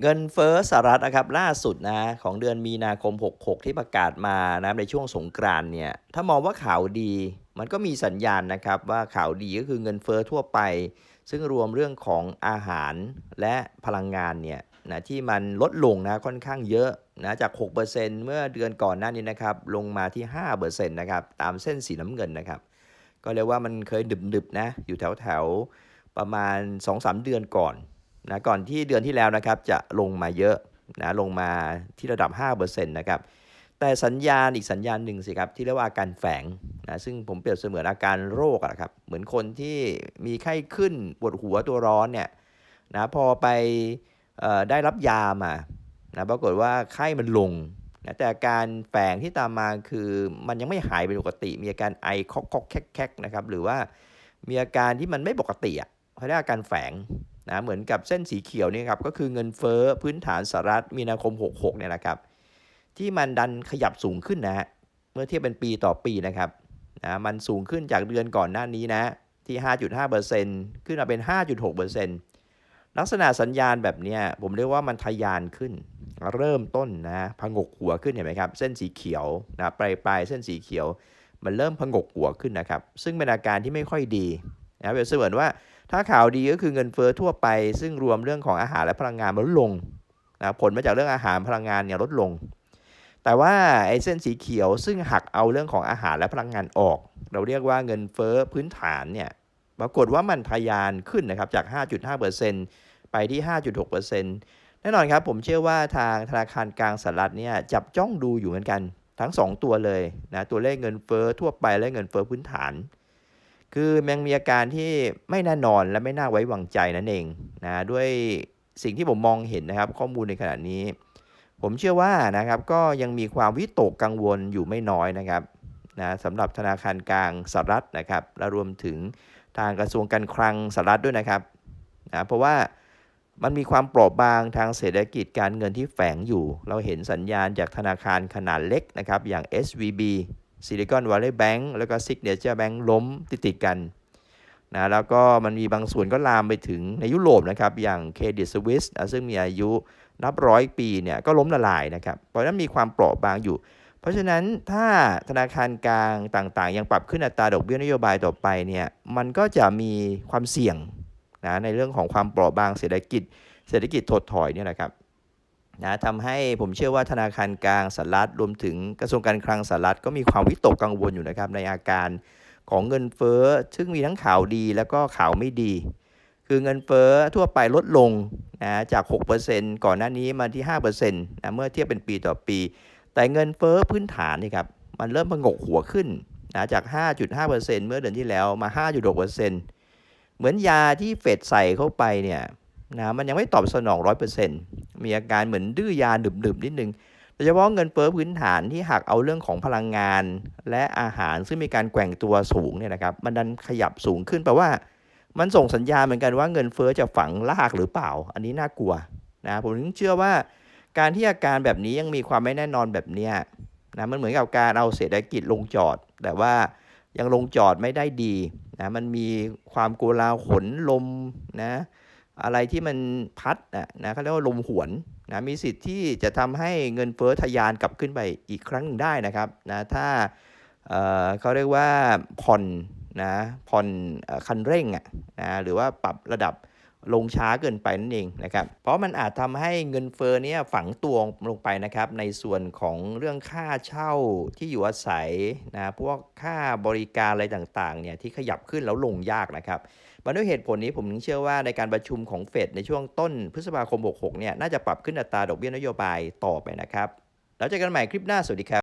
เงินเฟ้อสหรัฐนะครับล่าสุดนะของเดือนมีนาคม 66 ที่ประกาศมานะในช่วงสงกรานเนี่ยถ้ามองว่าข่าวดีมันก็มีสัญญาณนะครับว่าข่าวดีก็คือเงินเฟ้อทั่วไป ซึ่งรวมเรื่องของอาหารและพลังงานเนี่ยนะที่มันลดลงนะค่อนข้างเยอะนะจาก 6%เมื่อเดือนก่อนหน้านี้นะครับลงมาที่ 5%นะครับตามเส้นสีน้ำเงินนะครับก็เรียกว่ามันเคยดึบๆนะอยู่แถวๆประมาณ 2-3 เดือนก่อน นะก่อนที่เดือนที่แล้วนะครับจะลงมาเยอะนะลงมาที่ระดับ5%นะครับแต่สัญญาณอีกสัญญาณหนึ่งสิครับที่เรียกว่าอาการแฝงนะซึ่งผมเปรียบเสมือนอาการโรคอะครับเหมือนคนที่มีไข้ขึ้นปวดหัวตัวร้อนเนี่ยนะพอไปออได้รับยามานะปรากฏว่าไข้มันลงนะแต่อาการแฝงที่ตามมาคือมันยังไม่หายเป็นปกติ มีอาการไอคอกคอกแคกแคกนะครับหรือว่ามีอาการที่มันไม่ปกติอะเขาเรียกอาการแฝง นะเหมือนกับเส้นสีเขียวนี่ครับก็คือเงินเฟ้อพื้นฐานสหรัฐมีนาคม 66เนี่ยนะครับ ที่มันดันขยับสูงขึ้นนะเมื่อเทียบเป็นปีต่อปีนะครับนะมันสูงขึ้นจากเดือนก่อนหน้านี้นะที่ 5.5%ขึ้นมาเป็น 5.6%ลักษณะสัญญาณแบบนี้ผมเรียกว่ามันทะยานขึ้น เริ่มต้นนะพงกหัวขึ้นเห็นไหมครับ เส้นสีเขียวนะปลายปลายเส้นสีเขียว มันเริ่มพงกหัวขึ้นนะครับ ซึ่งเป็นอาการที่ไม่ค่อยดี นะเปรียบเสมือนว่าถ้าข่าวดีก็คือเงินเฟ้อทั่วไป ซึ่งรวมเรื่องของอาหารและพลังงานลดลงนะผลมาจากเรื่องอาหารพลังงานเนี่ยลดลง แต่ว่าไอ้เส้นสีเขียวซึ่งหักเอาเรื่องของอาหารและพลังงานออก เราเรียกว่าเงินเฟ้อพื้นฐานเนี่ยปรากฏว่ามันทะยานขึ้นนะครับจาก 5.5%ไปที่ 5.6%แน่นอนครับผมเชื่อว่าทางธนาคารกลางสหรัฐเนี่ยจับจ้องดูอยู่เหมือนกันทั้ง 2 ตัวเลยนะตัวเลขเงินเฟ้อทั่วไปและเงินเฟ้อพื้นฐาน คือมันมีอาการที่ไม่แน่นอนและไม่น่าไว้วางใจนั่นเองนะด้วยสิ่งที่ผมมองเห็นนะครับ ข้อมูลในขณะนี้ ผมเชื่อว่านะครับก็ยังมีความวิตกกังวลอยู่ไม่น้อยนะครับนะสำหรับธนาคารกลางสหรัฐนะครับและรวมถึงทางกระทรวงการคลังสหรัฐด้วยนะครับนะเพราะว่ามันมีความเปราะบางทางเศรษฐกิจการเงินที่แฝงอยู่ เราเห็นสัญญาณจากธนาคารขนาดเล็กนะครับอย่าง SVB Silicon Valley Bank แล้วก็ Signature Bank ล้มติดติดกันนะแล้วก็มันมีบางส่วนก็ลามไปถึงในยุโรปนะครับ อย่าง Credit Suisse นะซึ่งมีอายุนับร้อยปีเนี่ยก็ล้มละลายนะครับ เพราะฉะนั้นมีความเปราะบางอยู่ เพราะฉะนั้นถ้าธนาคารกลางต่างๆ ยังปรับขึ้นอัตราดอกเบี้ยนโยบายต่อไปเนี่ยมันก็จะมีความเสี่ยงนะในเรื่องของความเปราะบางเศรษฐกิจ เศรษฐกิจถดถอยเนี่ยนะครับ นะทำให้ผมเชื่อว่าธนาคารกลางสหรัฐรวมถึงกระทรวงการคลังสหรัฐก็มีความวิตกกังวลอยู่นะครับในอาการของเงินเฟ้อ ซึ่งมีทั้งข่าวดีแล้วก็ข่าวไม่ดี คือเงินเฟ้อทั่วไปลดลงนะจาก 6%ก่อนหน้านี้มาที่ 5%นะเมื่อเทียบเป็นปีต่อปี แต่เงินเฟ้อพื้นฐานนี่ครับมันเริ่มพงกหัวขึ้นนะจาก 5.5%เมื่อเดือนที่แล้วมา 5.6%เหมือนยาที่เฟดใส่เข้าไปเนี่ยนะมันยังไม่ตอบสนอง 100% มีอาการเหมือนดื้อยาดึบๆนิดนึงโดยเฉพาะเงินเฟ้อพื้นฐานที่หักเอาเรื่องของพลังงาน และอาหารซึ่งมีการแกว่งตัวสูงเนี่ยนะครับมันดันขยับสูงขึ้นแปลว่า มันส่งสัญญาณเหมือนกันว่าเงินเฟ้อจะฝังลากหรือเปล่า อันนี้น่ากลัวนะผมถึงเชื่อว่า การที่อาการแบบนี้ยังมีความไม่แน่นอนแบบเนี้ยนะมันเหมือนกับการเอาเศรษฐกิจลงจอด แต่ว่ายังลงจอดไม่ได้ดีนะมันมีความโกลาหลลมนะ อะไรที่มันพัดนะนะเขาเรียกว่าลมหวนนะมีสิทธิ์ที่จะทำให้เงินเฟ้อทะยานกลับขึ้นไปอีกครั้งหนึ่งได้นะครับนะถ้าเอ่อเขาเรียกว่าผ่อนนะผ่อนคันเร่งอะนะหรือว่าปรับระดับลงช้าเกินไปนั่นเองนะครับ เพราะมันอาจทำให้เงินเฟ้อเนี่ยฝังตัวลงไปนะครับ ในส่วนของเรื่องค่าเช่าที่อยู่อาศัยนะพวกค่าบริการอะไรต่างๆเนี่ยที่ขยับขึ้นแล้วลงยากนะครับ มาด้วยเหตุผลนี้ผมถึงเชื่อว่าในการประชุมของเฟดในช่วงต้นพฤษภาคม 66 เนี่ย น่าจะปรับขึ้นอัตราดอกเบี้ยนโยบายต่อไปนะครับ แล้วเจอกันใหม่คลิปหน้า สวัสดีครับ